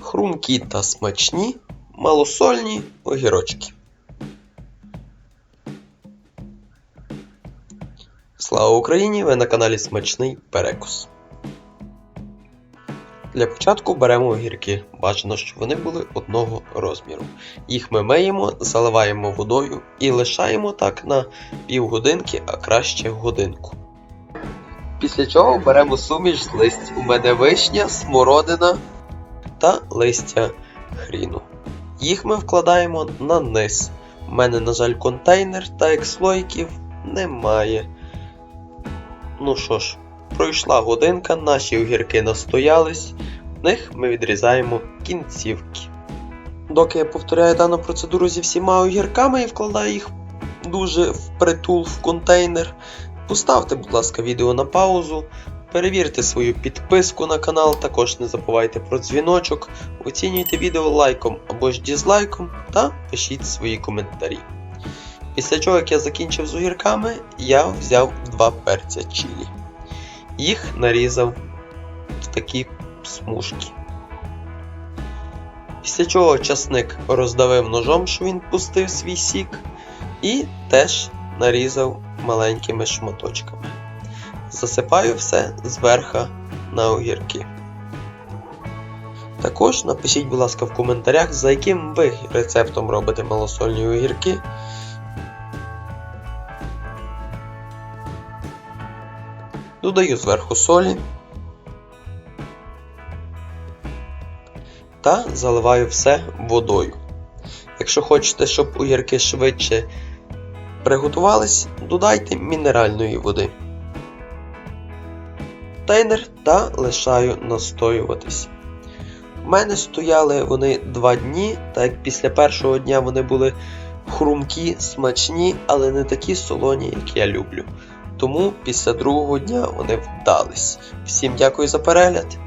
хрумкі та смачні, малосольні огірочки. Слава Україні! Ви на каналі Смачний Перекус. Для початку беремо огірки. Бажано, щоб вони були одного розміру. Їх ми миємо, заливаємо водою і лишаємо так на півгодинки, а краще годинку. Після чого беремо суміш з листя. У мене вишня, смородина та листя хріну. Їх ми вкладаємо на низ. У мене, на жаль, контейнер та екслойків немає. Ну що ж, пройшла годинка, наші огірки настоялись, в них ми відрізаємо кінцівки. Доки я повторяю дану процедуру зі всіма огірками і вкладаю їх дуже впритул в контейнер, поставте, будь ласка, відео на паузу, перевірте свою підписку на канал, також не забувайте про дзвіночок, оцінюйте відео лайком або ж дізлайком та пишіть свої коментарі. Після чого, як я закінчив з огірками, я взяв два перця чилі. Їх нарізав в такі смужки. Після чого часник роздавив ножом, що він пустив свій сік, і теж нарізав маленькими шматочками. Засипаю все зверха на огірки. Також напишіть, будь ласка, в коментарях, за яким ви рецептом робите малосольні огірки. Додаю зверху солі та заливаю все водою. Якщо хочете, щоб огірки швидше приготувались, додайте мінеральної води. Тайнер та лишаю настоюватись. У мене стояли вони 2 дні, так як після першого дня вони були хрумкі, смачні, але не такі солоні, як я люблю. Тому після другого дня вони вдались. Всім дякую за перегляд.